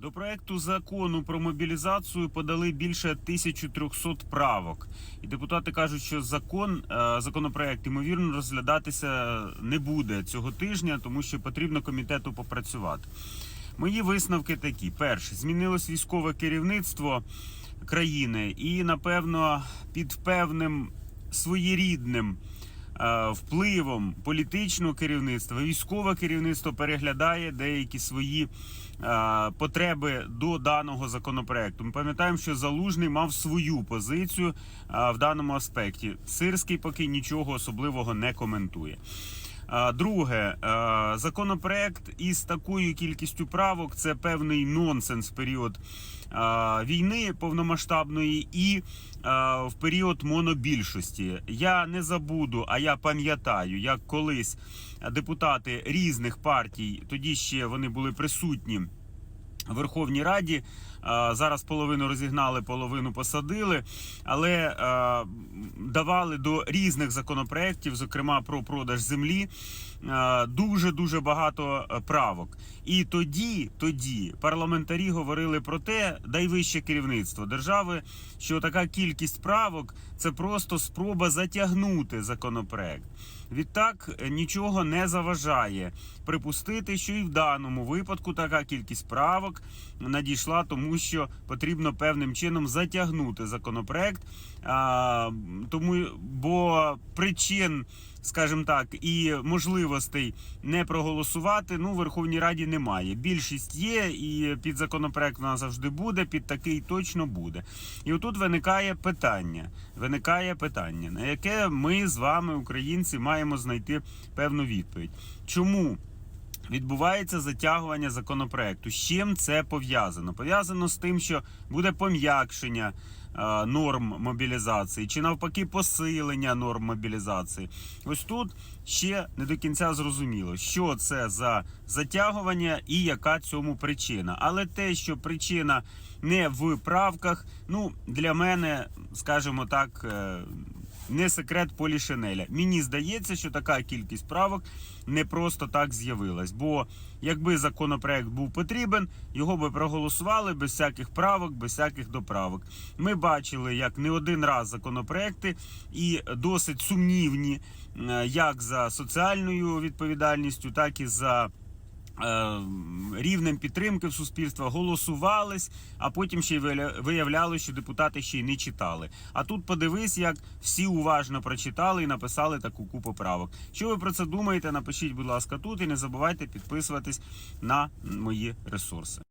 До проекту закону про мобілізацію подали більше 1300 правок. І депутати кажуть, що закон, е, законопроект ймовірно розглядатися не буде цього тижня, тому що потрібно комітету попрацювати. Мої висновки такі: перше, змінилось військове керівництво країни, і напевно під певним своєрідним впливом політичного керівництва, військове керівництво переглядає деякі свої е, потреби до даного законопроекту. Ми пам'ятаємо, що Залужний мав свою позицію е, в даному аспекті. Сирський поки нічого особливого не коментує. Друге, законопроект із такою кількістю правок це певний нонсенс в період війни повномасштабної і в період монобільшості. Я не забуду, а я пам'ятаю, як колись депутати різних партій, тоді ще вони були присутні. Верховній Раді зараз половину розігнали, половину посадили, але е, давали до різних законопроєктів, зокрема про продаж землі, дуже дуже багато е, правок. І тоді, тоді парламентарі говорили про те, да й вище керівництво держави, що така кількість правок це просто спроба затягнути законопроект. Відтак е, нічого не заважає припустити, що і в даному випадку така кількість правок надійшла, тому що потрібно певним чином затягнути законопроект. А, тому бо причин, скажімо так, і можливостей не проголосувати ну в Верховній Раді немає. Більшість є, і під законопроект вона завжди буде. Під такий точно буде. І отут виникає питання. Виникає питання, на яке ми з вами, українці, маємо знайти певну відповідь. Чому? Відбувається затягування законопроекту. З чим це пов'язано? Пов'язано з тим, що буде пом'якшення е, норм мобілізації, чи навпаки посилення норм мобілізації. Ось тут ще не до кінця зрозуміло, що це за затягування і яка цьому причина. Але те, що причина не в правках, ну для мене, скажімо так. Не секрет Полішинеля. Мені здається, що така кількість правок не просто так з'явилась. Бо якби законопроект був потрібен, його би проголосували без всяких правок, без всяких доправок. Ми бачили, як не один раз законопроекти і досить сумнівні, е, як за соціальною відповідальністю, так і за. Е, Рівнем підтримки в суспільства голосувались, а потім ще й виявля- виявляли, що депутати ще й не читали. А тут подивись, як всі уважно прочитали і написали таку купу правок. Що ви про це думаєте? Напишіть, будь ласка, тут і не забувайте підписуватись на мої ресурси.